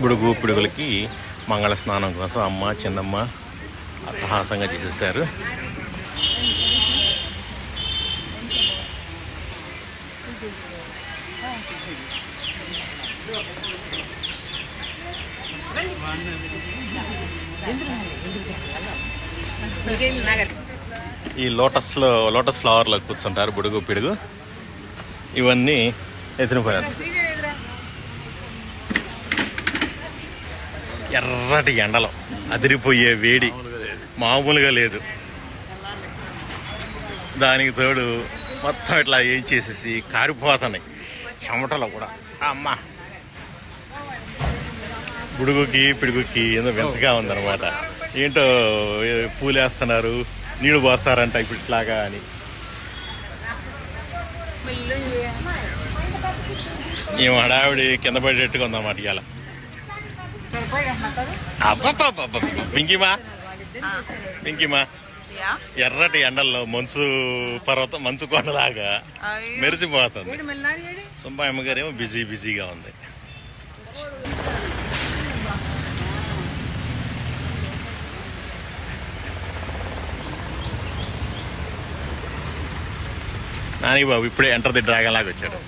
బుడుగు పిడుగులకి మంగళ స్నానం కోసం అమ్మ చిన్నమ్మ అట్టహాసంగా చేసేసారు. ఈ లోటస్లో లోటస్ ఫ్లవర్లో కూర్చుంటారు బుడుగు పిడుగు. ఇవన్నీ ఎత్తునిపోయారు ఎర్రటి ఎండలో. అదిరిపోయే వేడి. మామూలుగా లేదు. దానికి తోడు మొత్తం ఇట్లా ఏం చేసేసి కారిపోతున్నాయి. చెమటలో కూడా. అమ్మ. బుడుగుకి పిడుగుకి ఏదో వింతగా ఉందన్నమాట. ఏంటో పూలేస్తున్నారు. నీళ్ళు పోస్తారంట ఇప్పుడు ఇట్లాగా అని. ఈ హడావిడి కింద పడేట్టుగా ఉందన్నమాట ఇలా అబ్బబ్బబ్బబ్బ. పింకిమా? పింకిమా? ఎర్రటి ఎండల్లో మంచు పర్వతం మంచు కొండలాగా మెరిసిపోతుంది. సుబ్బాయమ్మ గారేమో బిజీ బిజీగా ఉంది. నాని బాబు ఇప్పుడే ఎంటర్ ది డ్రాగన్ లాగా వచ్చాడు.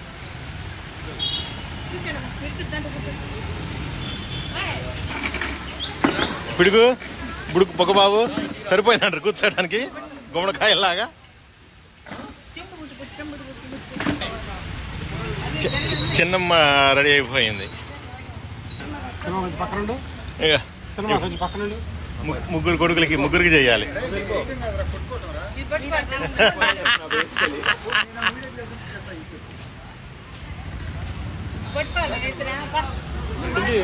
పిడుగు బుడుకు పొగ బాబు సరిపోయిందంటారు కూర్చోడానికి గుమ్మడికాయలాగా చిన్నమ్మ రెడీ అయిపోయింది. ముగ్గురు కొడుకులకి ముగ్గురికి చేయాలి.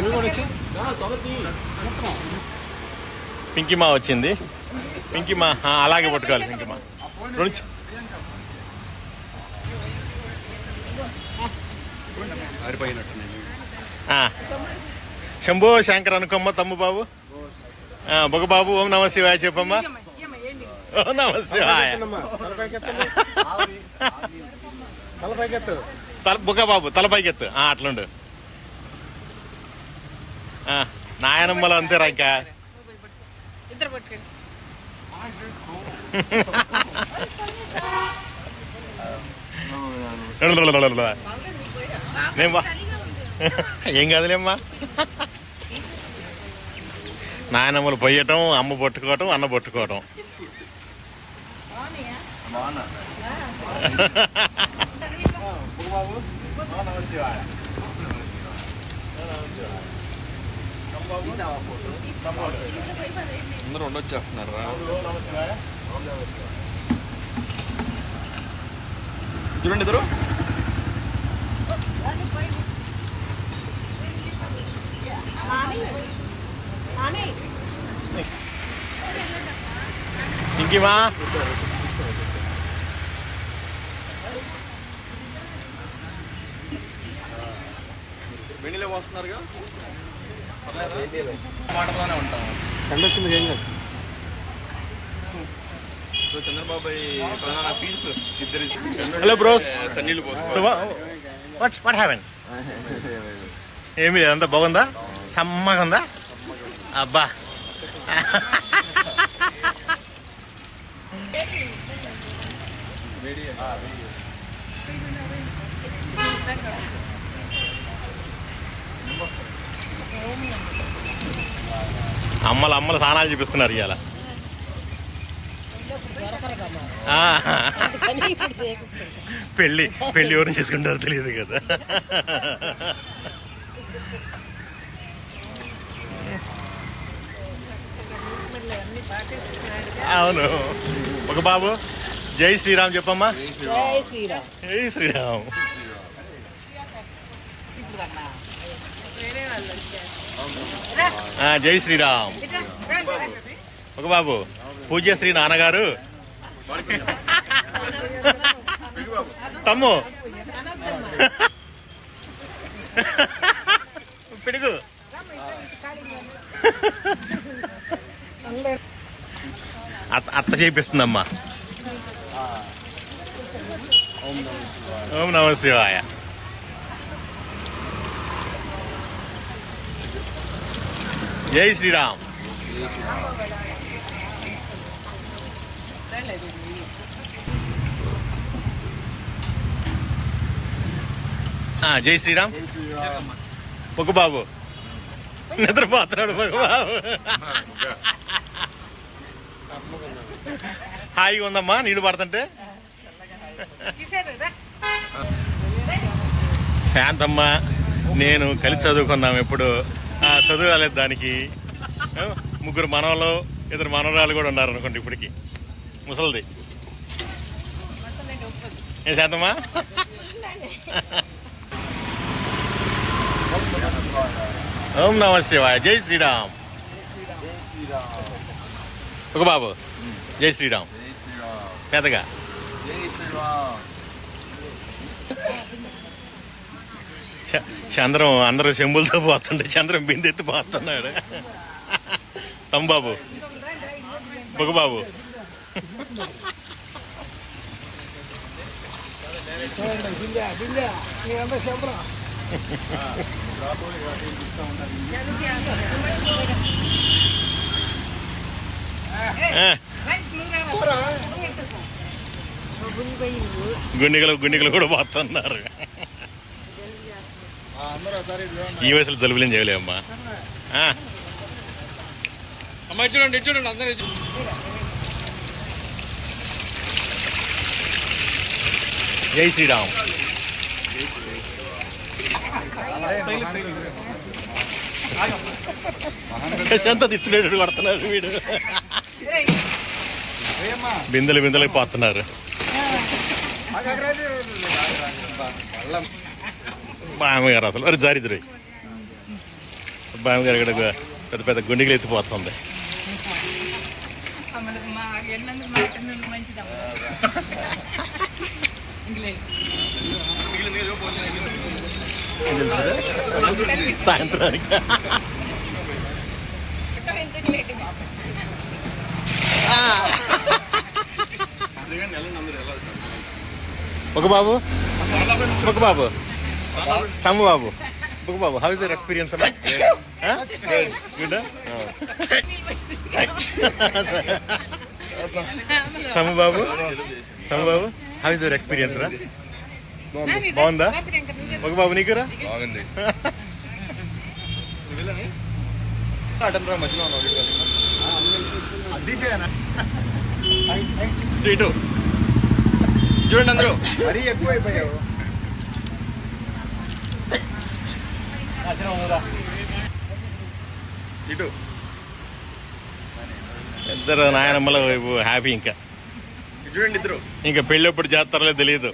నువ్వు కూడా వచ్చి పింకిమా వచ్చింది. పింకిమా అలాగే పట్టుకోవాలి పింకిమా రెండు చే- శంభో శంకర్ అనుకోమ్మ తమ్ము బాబు. బొగబాబు బొగ బాబు ఓం నమ శివాయ చెప్పమ్మా. ఓం నమ శివాయ. తల బుగ్గ బాబు తలపైకెత్తు అట్లుండు. ఆ, నాయనమ్మలు అంతేరా ఇంకా. ఇద్దరు పట్టుకోండి నేను బా ఏం కాదులేమ్మా నాయనమ్మలు పొయ్యటం అమ్మ పట్టుకోవటం అన్న పట్టుకోవటం అందరూ ఉండొచ్చేస్తున్నారా చూడండి ఇద్దరు. ఇంకేమా? వెండిలో వస్తున్నారుగా మాటలోనే ఉంటాం. ఎండ వచ్చింది ఏం కాదు. సో చంద్రబాబు ప్రధాన ఫీల్స్ ఇద్దరు హలో బ్రోస్ సన్నీళ్ళు పోసుకో సో వాట్ వాట్ హ్యావెన్ ఏమి అంతా బాగుందా? సమ్మగా ఉందా? అబ్బా. అమ్మలు అమ్మలు స్నానాలు చూపిస్తున్నారు ఇవాళ. పెళ్ళి పెళ్ళి ఎవరు చేసుకుంటారో తెలియదు కదా. అవును. ఒక బాబు జై శ్రీరామ్ చెప్పమ్మా. జై శ్రీరామ్. జై శ్రీరామ్. జై శ్రీరామ్. ఒక బాబు పూజ్య శ్రీ నాన్నగారు. తమ్ము. పిడుగు. అత్త అత్త చేపిస్తుందమ్మా. ఓం నమ శివాయ. జై శ్రీరామ్. జై శ్రీరామ్. ఒక బాబు. నిద్రపోతున్నాడు ఒక బాబు. హాయిగా ఉందమ్మా నీళ్ళు పడుతుంటే. శాంతమ్మ నేను కలిసి చదువుకున్నాం ఎప్పుడు. చదువు రాలేదు దానికి. ముగ్గురు మనవలు ఇద్దరు మనవరాలు కూడా ఉన్నారు అనుకోండి ఇప్పటికి. ముసలిది. ఏ శాంతమ్మా? ఓం నమ శివాయ. జై శ్రీరామ్. ఒక బాబు. జై శ్రీరామ్. పెద్దగా చ- చంద్రం అందరూ చెంబులతో పోతుంటే చంద్రం బిందెత్తి పోతున్నాడు. తమ్బాబు బుగబాబు ఆ, గుండిగలు కూడా పోతున్నారు. ఈ వయసులో జలుబులేం చేయలేమ్మా ఆ, అమ్మ చూడండి చూడండి అందరూ జై శ్రీరామ్ ఎంత తిచ్చినట్టు కొడుతున్నారు వీడు బిందెలు బిందెలు పోతున్నారు బామ్మగారు అసలు. మరి జారిద్రు. బామ్మగారు ఇక్కడ పెద్ద పెద్ద గుండెలు ఎత్తిపోతుంది. సాయంత్రానికి. ఒక బాబు. ఒక బాబు. తమ్ము బాబు ఒక బాబు how is your experience good తమ్ము బాబు తమ్ము బాబు హౌ ఇస్ యర్ ఎక్స్పీరియన్స్ రా బాగుందా ఒక బాబు నీకురా బాగుంది చూడండి అందరూ మరీ ఎక్కువ అయిపోయావు ఇటు. ఇద్దరు నాయనమ్మల హ్యాపీ ఇంకా. చూడండి ఇద్దరు. ఇంకా పెళ్ళి ఎప్పుడు చేస్తారో తెలియదు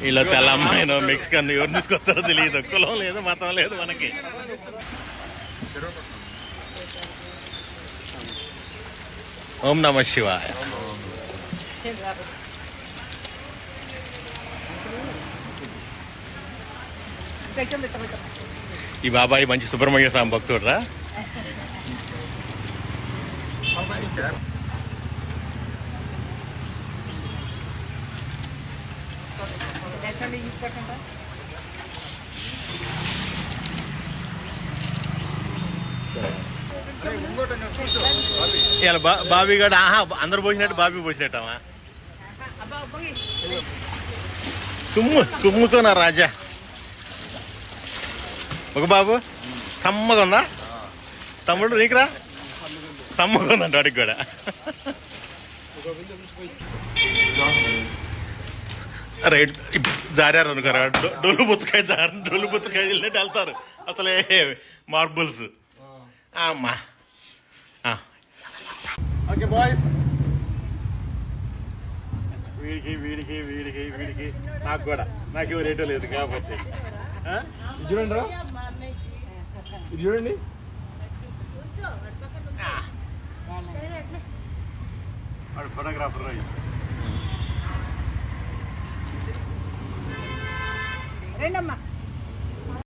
వీళ్ళు తెల్ల అమ్మాయినో మెక్సికన్ ఎవరు తీసుకొస్తారో తెలియదు కులం లేదు మతం లేదు మనకి. ఓం నమ శివాయ. ఈ బాబాయ్ మంచి సుబ్రహ్మణ్య స్వామి భక్తుడు రా ఇలా బా బాబీ గడు ఆహా అందరు పోసినట్టు బాబీ పోసినట్టమా అబ్బా అబ్బా తుమ్ము తుమ్ముకోనా రాజా ఒక బాబు సమ్మగా ఉందా? తమ్ముడు నీకురా? సమ్మగా ఉందంట వాడికి కూడా. రైట్ జారారు అనుకోరా డొ- డొల్లు పుచ్చకాయ జారు డొల్లు పుచ్చకాయ వెళ్ళినట్టు వెళ్తారు. అసలే మార్బుల్స్. అమ్మా. ఆ. Okay boys. వీడికి వీడికి వీడికి వీడికి. నాకు కూడా. నాకు ఎవరు రేటో లేదు కాబట్టి. చూడండి రా. ఇది చూడండి వాడు ఫోటోగ్రాఫర్ రాయి రండమ్మా.